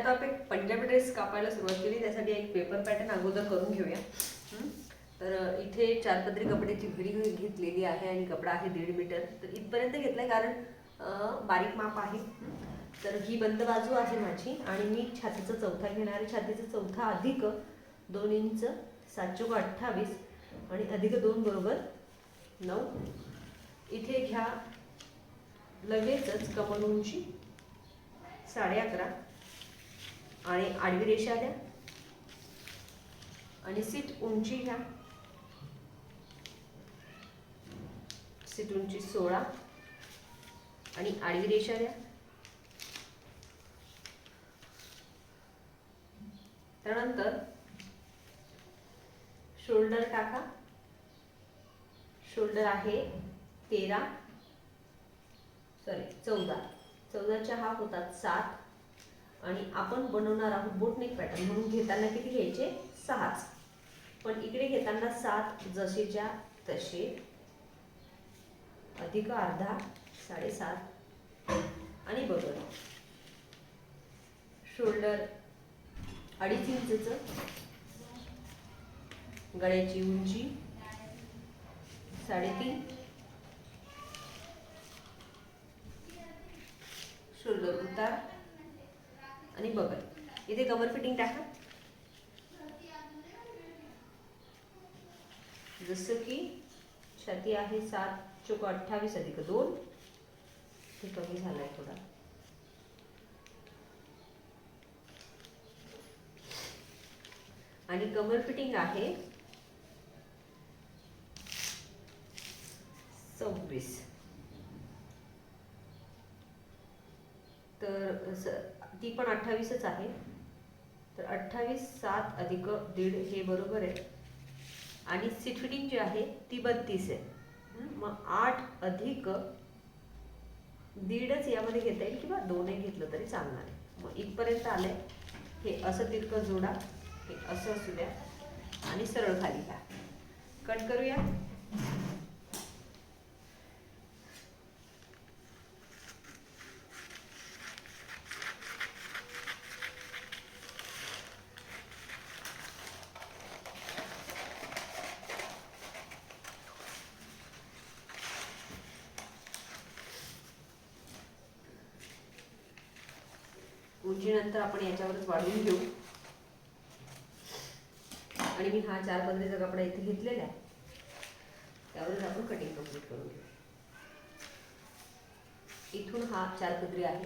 आता आपण पंजाबी ड्रेस कापायला सुरुवात केली त्यासाठी एक पेपर पॅटर्न अगोदर करून घेऊया. तर इथे चार पदरी कपड्याची घडी घेतलेली आहे आणि कपडा आहे दीड मीटर. तर इथपर्यंत घेतलाय कारण बारीक माप आहे. तर ही बंद बाजू आहे माझी आणि मी छातीचा चौथा घेणार आहे. छातीचा चौथा अधिक दोन इंच सात अठ्ठावीस आणि अधिक दोन बरोबर नऊ. इथे घ्या लगेचच कमल उंची साडे अकरा. आणि आडवी रेषा द्या. आणि सीट उंची घ्या. सीट उंची सोळा. आणि आडवी रेषा द्या. त्यानंतर शोल्डर टाका. शोल्डर आहे तेरा. सॉरी चौदा. चौदाच्या हा होतात सात. आणि आपण बनवणार आहोत बोटनेक पॅटर्न म्हणून घेताना किती घ्यायचे? सहाच पण इकडे घेताना सात जसेच्या तसे. अधिक अर्धा साडेसात. आणि बरोबर शोल्डर अडीच इंचचं. गळ्याची उंची साडेतीन. शोल्डर उतार. आणि बगल इथे कवर फिटिंग टाका. जसं की छाती आहे सात चोक अठ्ठावीस अधिक दोन. हे कमी झालंय थोडा. आणि कमर फिटिंग आहे सव्वीस. तर ती पण अठ्ठावीसच आहे. तर अठ्ठावीस सात अधिक दीड हे बरोबर आहे. आणि सीट फिटिंग जी आहे ती बत्तीस आहे. मग आठ अधिक दीडच यामध्ये घेता येईल किंवा दोनही घेतलं तरी चालणार आहे. मग इथपर्यंत आलंय. हे असं तिरकं जोडा. हे असं असू द्या. आणि सरळ खाली घ्या. कट करूया. आपण याच्यावरच वाढवून घेऊ. आणि मी हा चार पदरीचा कपडा इथे घेतलेला आहे त्यावरच आपण कटिंग कंप्लीट करून घेऊ. इथून हा चार पदरी आहे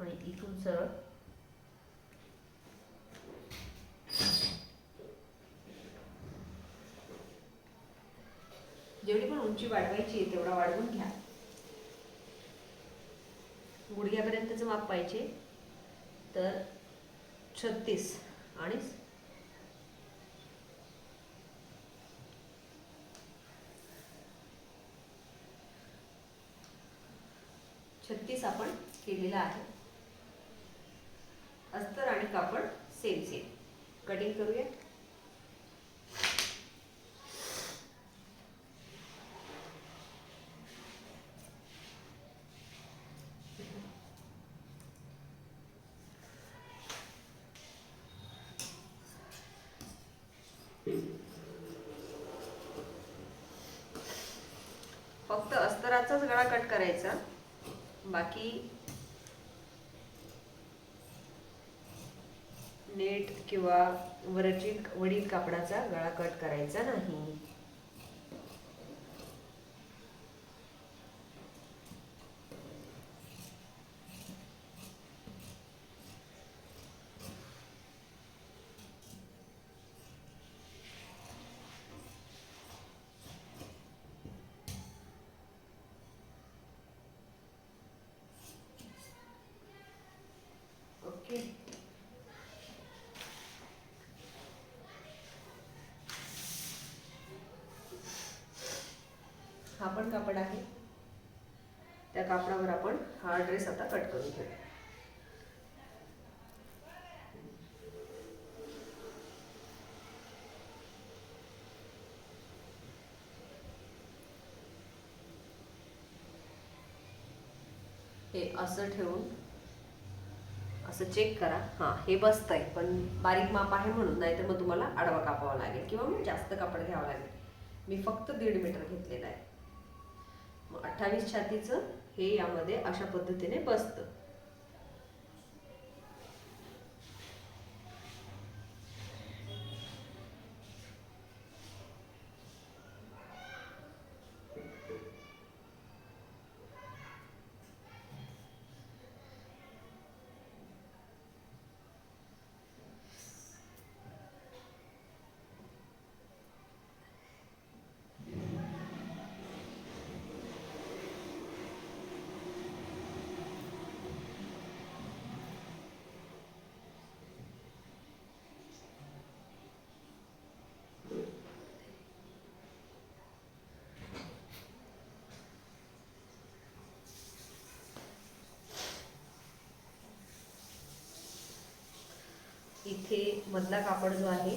आणि इथून सरळ. जेवढी पण उंची वाढवायची आहे तेवढा वाढवून घ्या. गुडघ्यापर्यंतच माप पाहिजे. तर छत्तीस आणि छत्तीस आपण केलेला आहे. अस्तर आणि कापड सेम सेम कटिंग करूया. फक्त अस्तराचाच गळा कट करायचा. बाकी नेट किंवा वरची वडील कापडाचा गळा कट करायचा नाही ओके हा पण कापड आहे. त्या कापडावर आपण हा ड्रेस आता कट करून घेऊ. हे असं ठेवून असं चेक करा. हां हे बसतंय पण बारीक माप आहे म्हणून नाहीतर मग तुम्हाला आडवा कापावा लागेल किंवा मग जास्त कापड घ्यावं लागेल. मी फक्त दीड मीटर घेतलेलं आहे. अठ्ठावीस छातीचं हे यामध्ये अशा पद्धतीने बसतं इथे मधला कापड जो आहे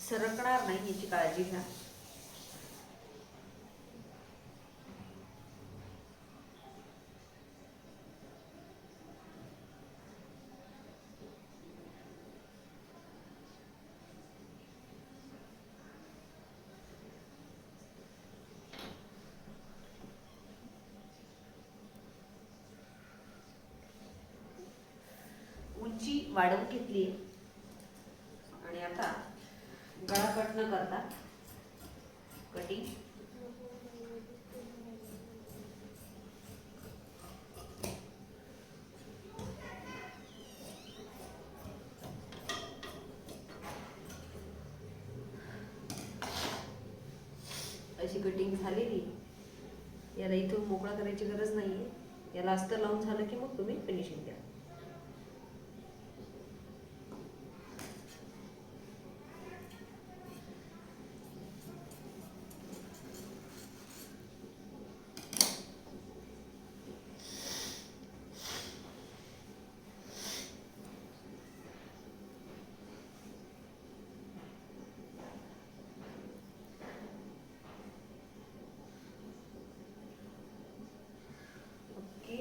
सरकणार नाही याची काळजी घ्या उंची वाढवून घेतली आणि आता गळा कट न करता कटिंग अशी कटिंग झालेली. याला इथून मोकळा करायची गरज नाही याला अस्तर लावून झालं की मग तुम्ही फिनिशिंग द्या ओके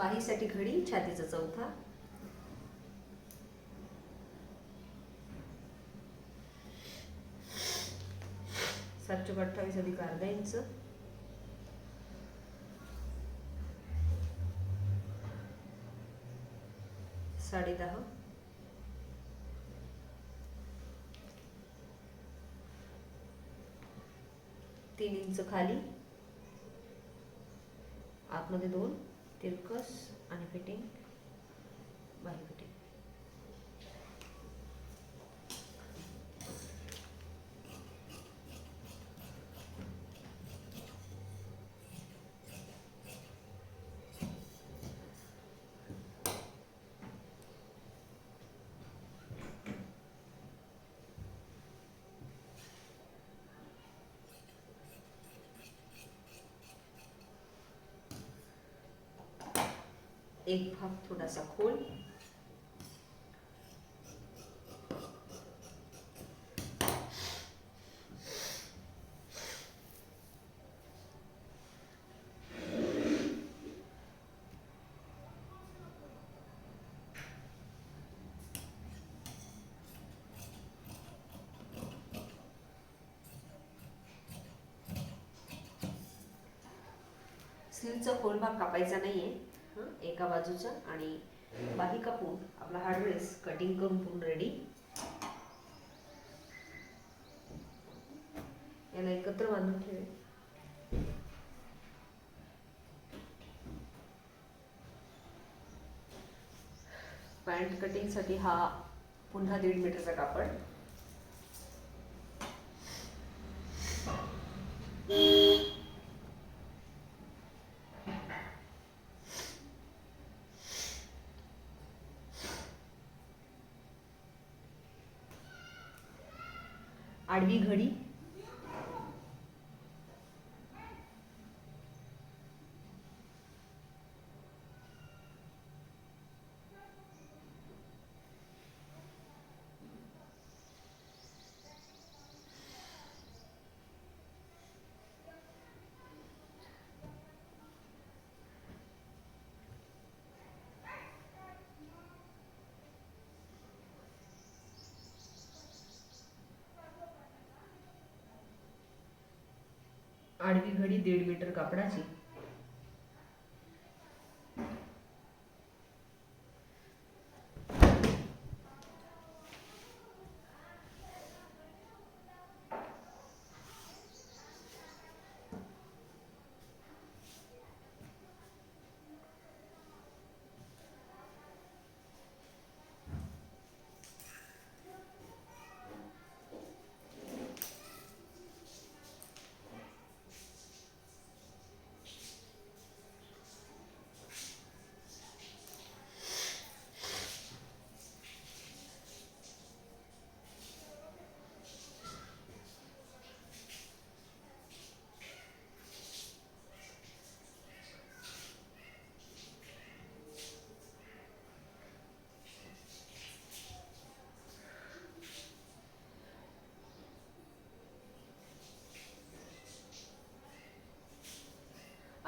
वाहीसाठी घडी छातीचा चौथा. सात चौक अठ्ठावीस अधिक अर्धा इंच साडे दहा. तीन इंच खाली. आतमध्ये दोन. तिरकस आणि फिटिंग बाही फिटिंग एक भाग थोडासा खोल. स्लीवचा खोल भाग कापायचा नाहीये. एका बाजूचा आणि बाही कापून आपला हा ड्रेस कटिंग करून पूर्ण रेडी याला एकत्र बांधून ठेवे पॅन्ट कटिंगसाठी हा पुन्हा दीड मीटरचा कापड. आडवी घडी आडवी घडी दीड मीटर कापडाची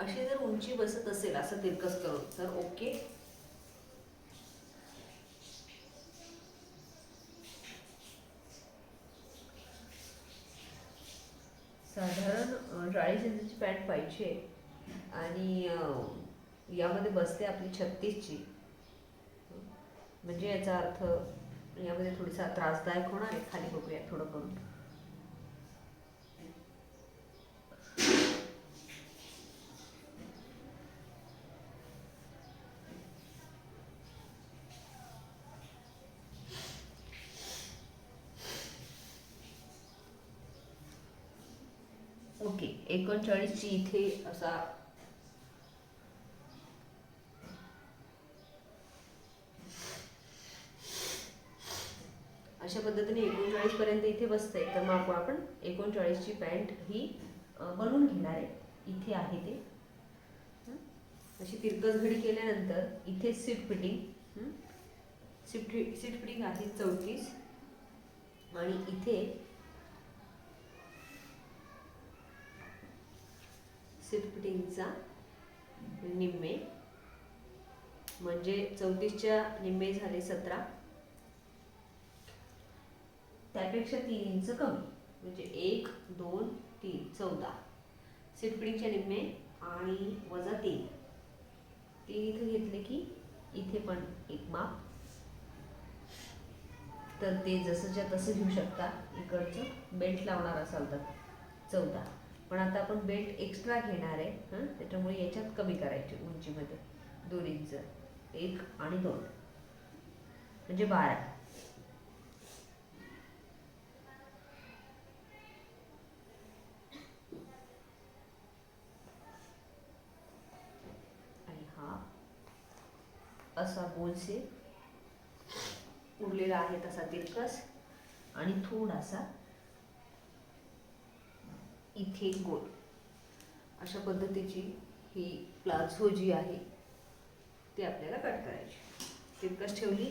अशी जर उंची बसत असेल असं तिरकस करून तर ओके. साधारण अं, चाळीस पॅन्ट पाहिजे. आणि यामध्ये बसते आपली छत्तीसची. म्हणजे याचा अर्थ यामध्ये थोडीसा त्रासदायक होणार आहे. खाली बघूया थोडं करून ओके एकोणचाळीसची इथे असा अशा पद्धतीने एकोणचाळीस पर्यंत इथे बसते तर मग आपण एकोणचाळीसची पॅन्ट ही बनवून घेणार आहे. इथे आहे ते. अशी तिरकस घडी केल्यानंतर इथे seat fitting seat seat fitting आहे चौतीस. आणि इथे सीट निम्मे म्हणजे चौतीसच्या निम्मे झाले सतरा. त्यापेक्षा तीन इंच कमी म्हणजे एक दोन तीन चौदा. सीट निम्मे आणि वजा तीन. तीन इथे घेतले की इथे पण एक माप. तर ते जसंच्या तसं घेऊ शकता. इकडचं बेल्ट लावणार असाल तर चौदा. पण आता आपण बेल्ट एक्स्ट्रा घेणार आहे हं? त्याच्यामुळे याच्यात कमी करायची उंचीमध्ये. दोन इंच एक आणि दोन. म्हणजे बारा. आणि हा असा गोलसे उरलेला आहे तसा तिरकस आणि थोडासा इथे गोल. अशा पद्धतीची ही प्लाझो जी आहे ती आपल्याला कट करायची. तितकंच ठेवली.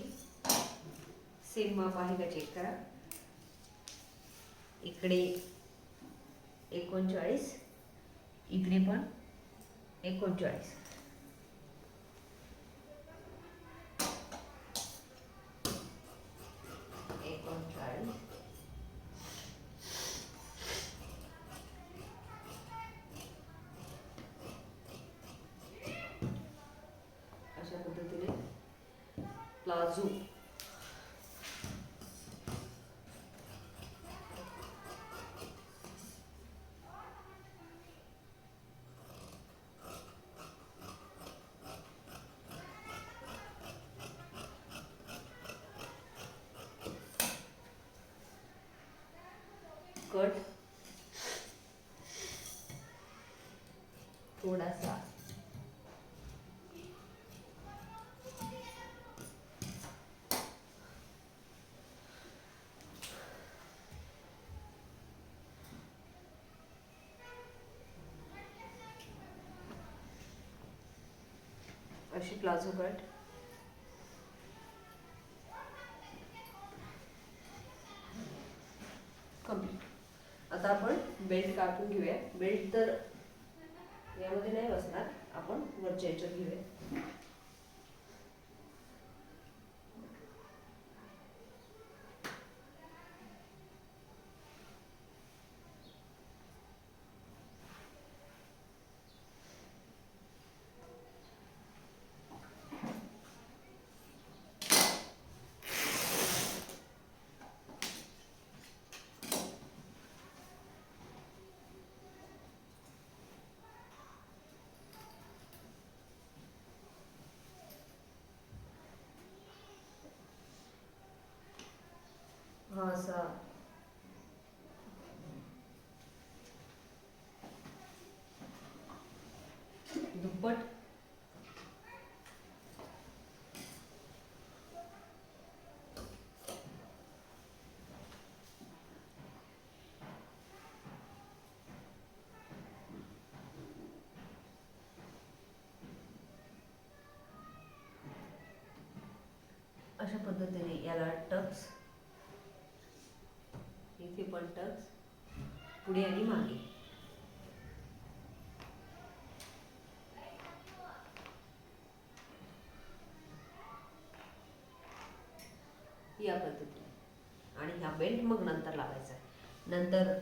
सेम माप आहे का चेक करा. इकडे एकोणचाळीस इकडे पण एकोणचाळीस अशा पद्धतीने प्लाझो कट. थोडासा. अशी प्लाझो कट. कंप्लीट. आता आपण बेल्ट कापून घेऊया. बेल्ट तर यामध्ये नाही बसणार आपण वरच्या याच्यात घेऊया हा असा दुप्पट. अशा पद्धतीने याला टक्स इथे पण टक्स पुढे आणि मागे. या पद्धतीने. आणि ह्या बेल्ट मग नंतर लावायचा आहे. नंतर